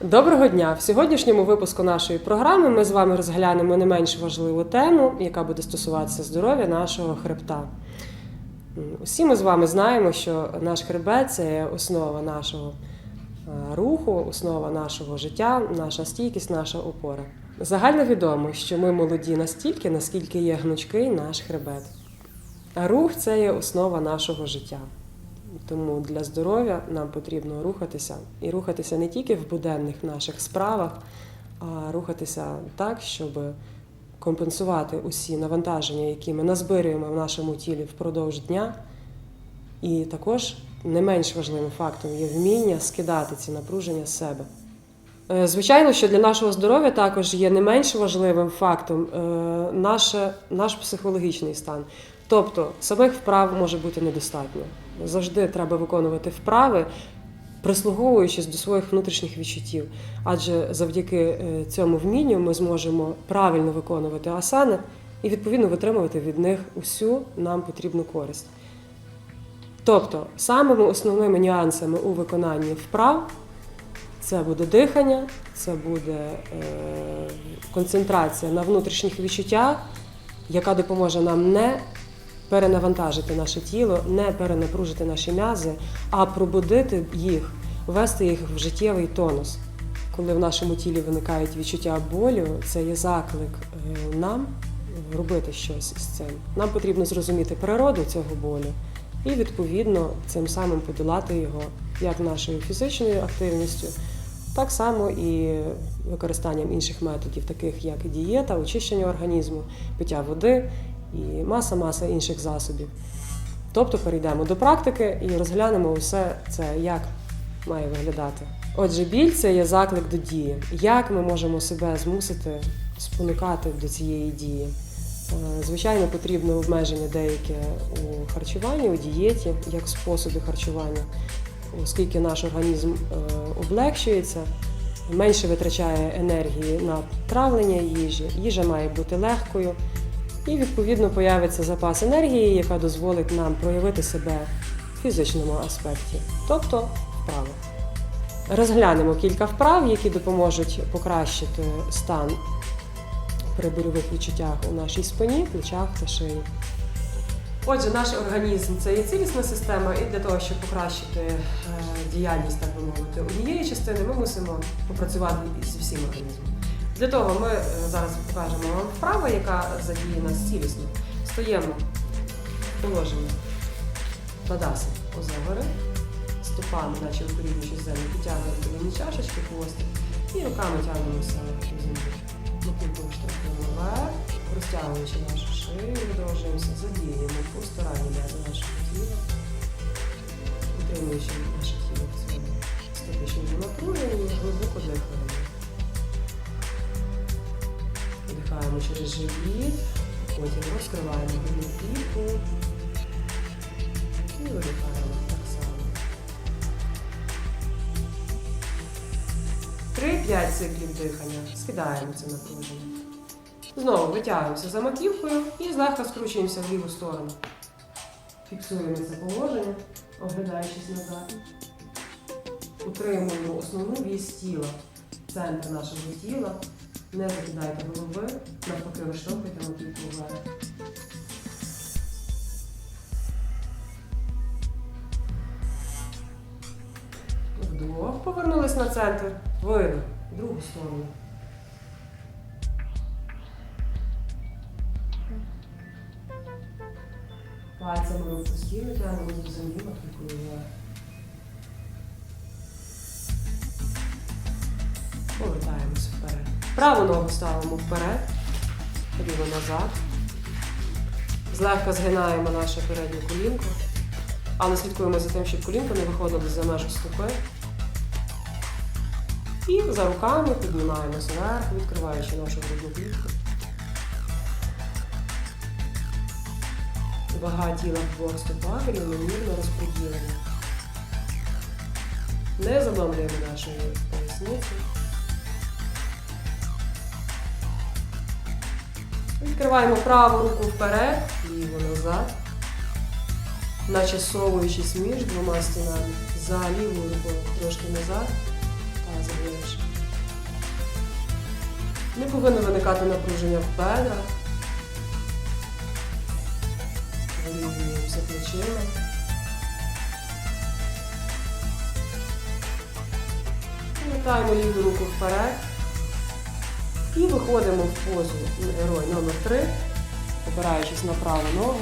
Доброго дня! В сьогоднішньому випуску нашої програми ми з вами розглянемо не менш важливу тему, яка буде стосуватися здоров'я нашого хребта. Усі ми з вами знаємо, що наш хребет це основа нашого е, руху, основа нашого життя, наша стійкість, наша опора. Загально відомо, що ми молоді настільки, наскільки є гнучкий наш хребет. А рух це є основа нашого життя. Тому для здоров'я нам потрібно рухатися і рухатися не тільки в буденних наших справах, а рухатися так, щоб компенсувати усі навантаження, які ми назбирюємо в нашому тілі впродовж дня. І також не менш важливим фактом є вміння скидати ці напруження з себе. Е, Звичайно, що для нашого здоров'я також є не менш важливим фактом е, наше, наш психологічний стан. Тобто самих вправ може бути недостатньо. Завжди треба виконувати вправи, прислуговуючись до своїх внутрішніх відчуттів. Адже завдяки е, цьому вмінню ми зможемо правильно виконувати асани і відповідно витримувати від них усю нам потрібну користь. Тобто, самими основними нюансами у виконанні вправ це буде дихання, це буде е, концентрація на внутрішніх відчуттях, яка допоможе нам не перенавантажити наше тіло, не перенапружити наші м'язи, а пробудити їх, ввести їх в життєвий тонус. Коли в нашому тілі виникають відчуття болю, це є заклик е, нам робити щось з цим. Нам потрібно зрозуміти природу цього болю і відповідно цим самим подолати його як нашою фізичною активністю, так само і використанням інших методів, таких як дієта, очищення організму, пиття води і маса-маса інших засобів. Тобто перейдемо до практики і розглянемо усе це, як має виглядати. Отже, біль це є заклик до дії. Як ми можемо себе змусити спонукати до цієї дії? Е, Звичайно, потрібно обмеження деяке у харчуванні, у дієті, як способи харчування, оскільки наш організм е, облегчується, менше витрачає енергії на травлення їжі, їжа має бути легкою, і відповідно появиться запас енергії, яка дозволить нам проявити себе в фізичному аспекті, тобто вправи. Розглянемо кілька вправ, які допоможуть покращити стан при больових відчуттях у нашій спині, плечах та шиї. Отже, наш організм це є цілісна система, і для того, щоб покращити е, діяльність, так би мовити, однієї частини, ми мусимо попрацювати зі всім організмом. Для того ми е, зараз покажемо вам вправу, яка задіє нас цілісно. Стоїмо в положенні Тадаса озавери, стопами, наче укорінюючи землю, підтягуємо колінні чашечки, хвостик і руками тягнемося до землі. Маківкою штовхуємо вверх, розтягуючи нашу шию, видовжуємося, задіємо постаранні м'язи нашого тіла, утримуючи наше тіло в цьому статичному напруженні, глибоко дихаємо. Вдихаємо через живіт, потім розкриваємо грудну клітку і видихаємо так само. 3-5 циклів дихання. Скидаємо це напруження. Знову витягуємося за маківкою і злегка скручуємося в ліву сторону. Фіксуємо це положення, оглядаючись назад. Утримуємо основну вісь тіла, центр нашого тіла. Не закидайте голови, навпаки, виштовхуйте маківку вверх. Вдох, повернулись на центр. Видих. Другу сторону. Пальцями постійно тягнемо до землі, вверх. Повертаємося вперед. Праву ногу ставимо вперед, ліву назад. Злегка згинаємо наше переднє колінко, але слідкуємо за тим, щоб колінко не виходило за межі стопи. І за руками піднімаємося вверх, відкриваючи нашу грудну клітку. Вага тіла двох стопах рівномірно розподілена. Не задомлюємо нашої поясниці. Відкриваємо праву руку вперед, ліву назад, наче совуючись між двома стінами. За лівою рукою трошки назад, тазом вище. Не повинно виникати напруження в бедрах. Вирівнюємося плечима. Повертаємо ліву руку вперед. І виходимо в позу герой номер 3, опираючись на праву ногу.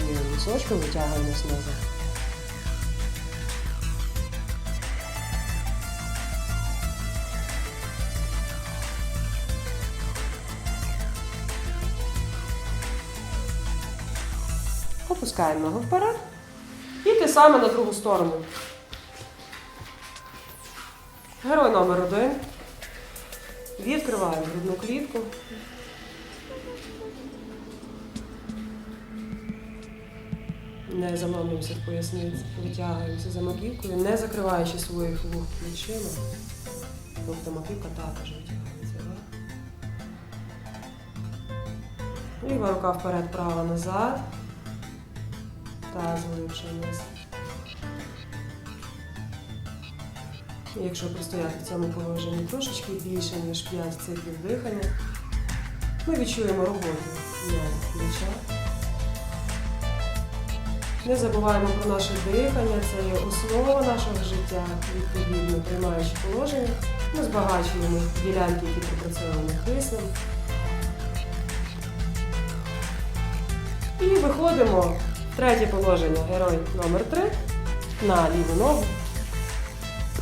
Лівим височком витягуємось назад. Опускаємо ногу вперед. І те саме на другу сторону. Герой номер один. Відкриваємо грудну клітку. Не заломлюємося в поясниці, витягуємося за маківкою, не закриваючи своїх вух плечима. Тобто маківка також витягується. да? Ліва рука вперед, права назад. Глибше Якщо простояти в цьому положенні трошечки більше, ніж 5 циклів дихання, ми відчуємо роботу плеча. Не забуваємо про наше дихання, це є основа нашого життя. Відповідно, приймаючи положення, ми збагачуємо ділянки, які пропрацьовані киснем. І виходимо третє положення герой номер 3 на ліву ногу.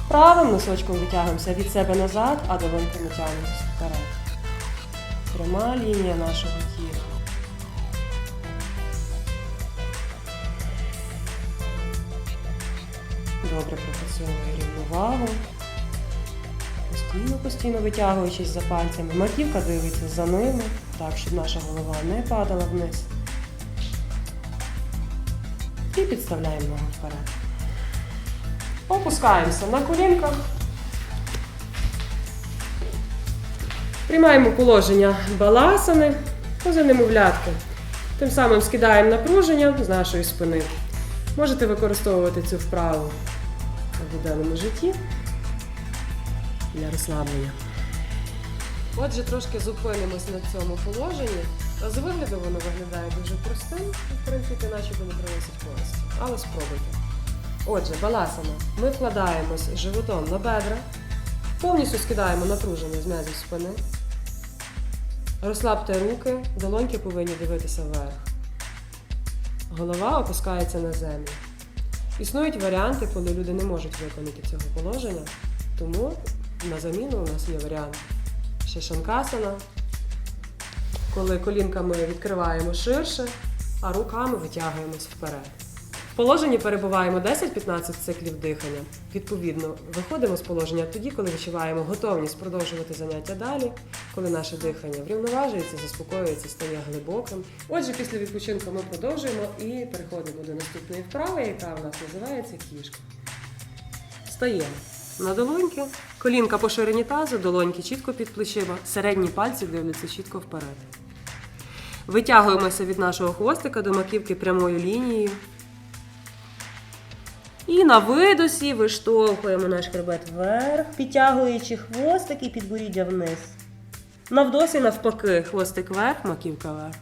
Правим носочком витягуємося від себе назад, а долоньками тягнемося вперед. Пряма лінія нашого тіла. Добре пропрацьовує рівновагу. Постійно, постійно витягуючись за пальцями. Маківка дивиться за ними, так, щоб наша голова не падала вниз. Підставляємо ногу вперед. Опускаємося на колінках. Приймаємо положення баласани, поза немовлятки. Тим самим скидаємо напруження з нашої спини. Можете використовувати цю вправу в буденному житті для розслаблення. Отже, трошки зупинимось на цьому положенні. З вигляду воно виглядає дуже простим, в принципі, начебто не приносить користі. Але спробуйте. Отже, баласана. Ми вкладаємось животом на бедра, повністю скидаємо напруження з м'язів спини. Розслабте руки, долоньки повинні дивитися вверх. Голова опускається на землю. Існують варіанти, коли люди не можуть виконати цього положення, тому на заміну у нас є варіант шишанкасана, коли колінками відкриваємо ширше, а руками витягуємось вперед. В положенні перебуваємо 10-15 циклів дихання. Відповідно, виходимо з положення тоді, коли відчуваємо готовність продовжувати заняття далі, коли наше дихання врівноважується, заспокоюється, стає глибоким. Отже, після відпочинку ми продовжуємо і переходимо до наступної вправи, яка у нас називається кішка. Стаємо на долоньки, колінка по ширині тазу, долоньки чітко під плечима, середні пальці дивляться чітко вперед. Витягуємося від нашого хвостика до маківки прямою лінією. І на видосі виштовхуємо наш хребет вверх, підтягуючи хвостик і підборіддя вниз. На вдосі навпаки, хвостик вверх, маківка вверх.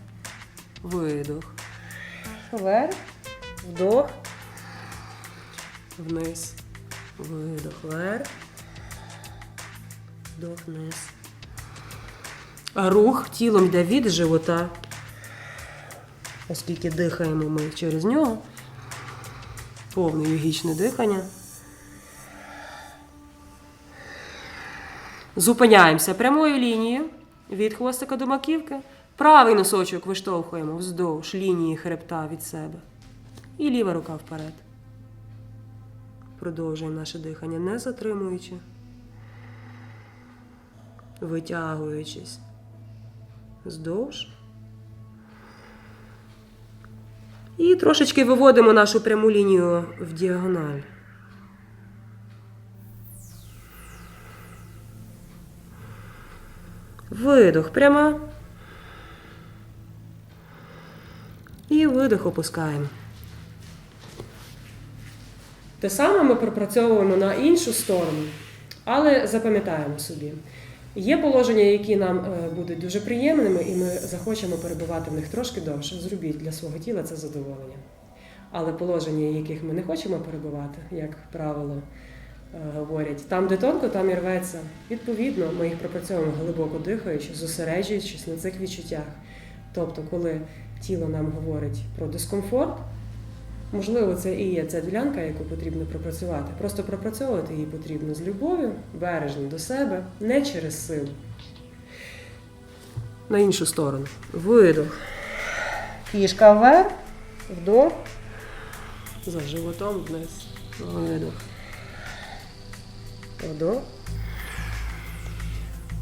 Видох. Вверх, вдох, вниз. Видох вверх. Вдох вниз. Рух тілом йде від живота. Оскільки дихаємо ми через нього. Повне йогічне дихання. Зупиняємося прямою лінією від хвостика до маківки. Правий носочок виштовхуємо вздовж лінії хребта від себе. І ліва рука вперед. Продовжуємо наше дихання, не затримуючи, витягуючись вздовж. І трошечки виводимо нашу пряму лінію в діагональ. Видох пряма. І видох опускаємо. Те саме ми пропрацьовуємо на іншу сторону, але запам'ятаємо собі. Є положення, які нам е, будуть дуже приємними, і ми захочемо перебувати в них трошки довше. Зробіть для свого тіла це задоволення. Але положення, яких ми не хочемо перебувати, як правило, е, говорять, там, де тонко, там і рветься. Відповідно, ми їх пропрацьовуємо глибоко дихаючи, зосереджуючись на цих відчуттях. Тобто, коли тіло нам говорить про дискомфорт, можливо, це і є ця ділянка, яку потрібно пропрацювати. Просто пропрацьовувати її потрібно з любов'ю, бережно до себе, не через силу. На іншу сторону. Видох. Кішка вверх, вдох. За животом вниз. Видох. Вдох.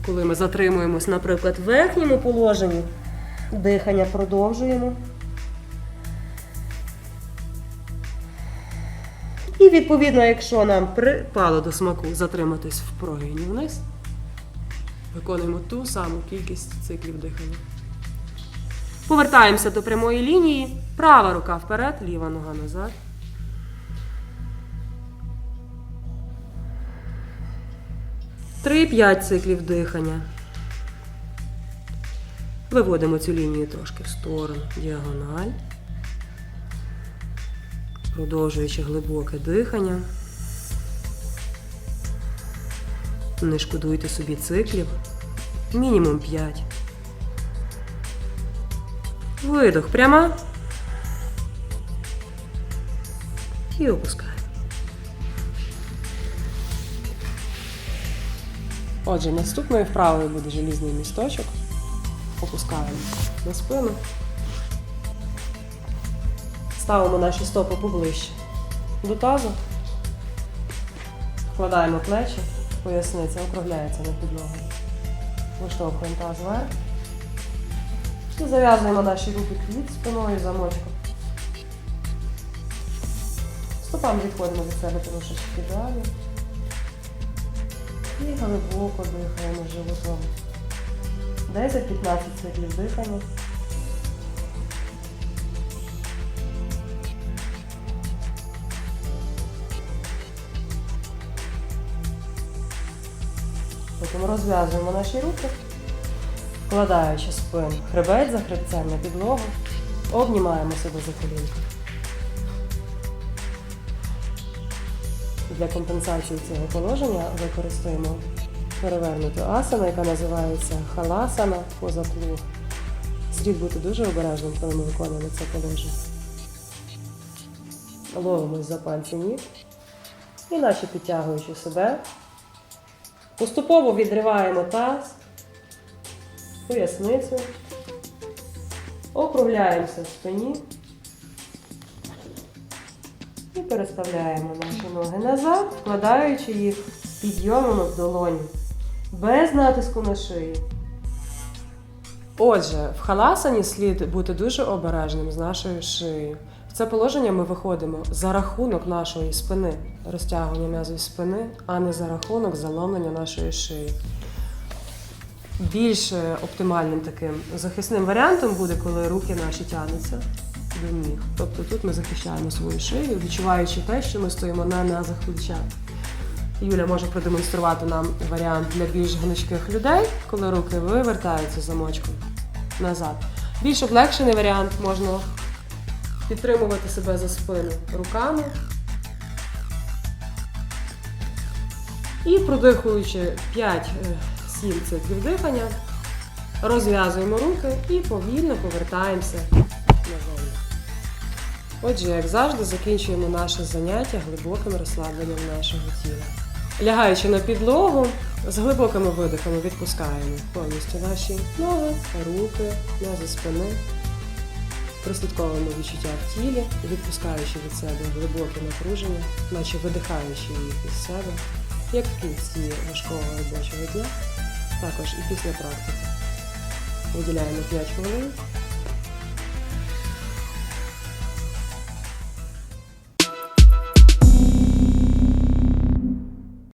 Коли ми затримуємось, наприклад, в верхньому положенні, дихання продовжуємо. І відповідно, якщо нам припало до смаку затриматись в прогині вниз, виконуємо ту саму кількість циклів дихання. Повертаємося до прямої лінії. Права рука вперед, ліва нога назад. Три-п'ять циклів дихання. Виводимо цю лінію трошки в сторону, діагональ. Продовжуючи глибоке дихання. Не шкодуйте собі циклів. Мінімум 5. Видох пряма. І опускаємо. Отже, наступною вправою буде желізний місточок. Опускаємо на спину. Ставимо наші стопи поближче до тазу. Вкладаємо плечі, поясниця округляється на підлогу. Виштовхуємо таз вверх. Зав'язуємо наші руки під спиною замочком. Стопами відходимо від себе трошечки далі. І глибоко дихаємо животом. 10-15 циклів дихання. Потім розв'язуємо наші руки, вкладаючи спину хребець за хребцем на підлогу, обнімаємо себе за колінка. Для компенсації цього положення використаємо перевернуту асану, яка називається халасана поза плуг. Слід бути дуже обережним, коли ми виконуємо це положення. Ловимось за пальці ніг і наче підтягуючи себе, Поступово відриваємо таз, поясницю, округляємося в спині і переставляємо наші ноги назад, вкладаючи їх підйомами в долоні, без натиску на шию. Отже, в халасані слід бути дуже обережним з нашою шиєю. В це положення ми виходимо за рахунок нашої спини, розтягування м'язів спини, а не за рахунок заломлення нашої шиї. Більш е, оптимальним таким захисним варіантом буде, коли руки наші тягнуться до ніг. Тобто тут ми захищаємо свою шию, відчуваючи те, що ми стоїмо на м'язах плеча. Юля може продемонструвати нам варіант для більш гнучких людей, коли руки вивертаються замочком назад. Більш облегшений варіант можна підтримувати себе за спину руками. І продихуючи 5-7 циклів дихання, розв'язуємо руки і повільно повертаємося назовні. Отже, як завжди, закінчуємо наше заняття глибоким розслабленням нашого тіла. Лягаючи на підлогу, з глибокими видихами відпускаємо повністю наші ноги, руки, м'язи спини. Прослідковуємо відчуття в тілі, відпускаючи від себе глибоке напруження, наче видихаючи їх із себе, як в кінці важкого робочого дня, також і після практики. Виділяємо 5 хвилин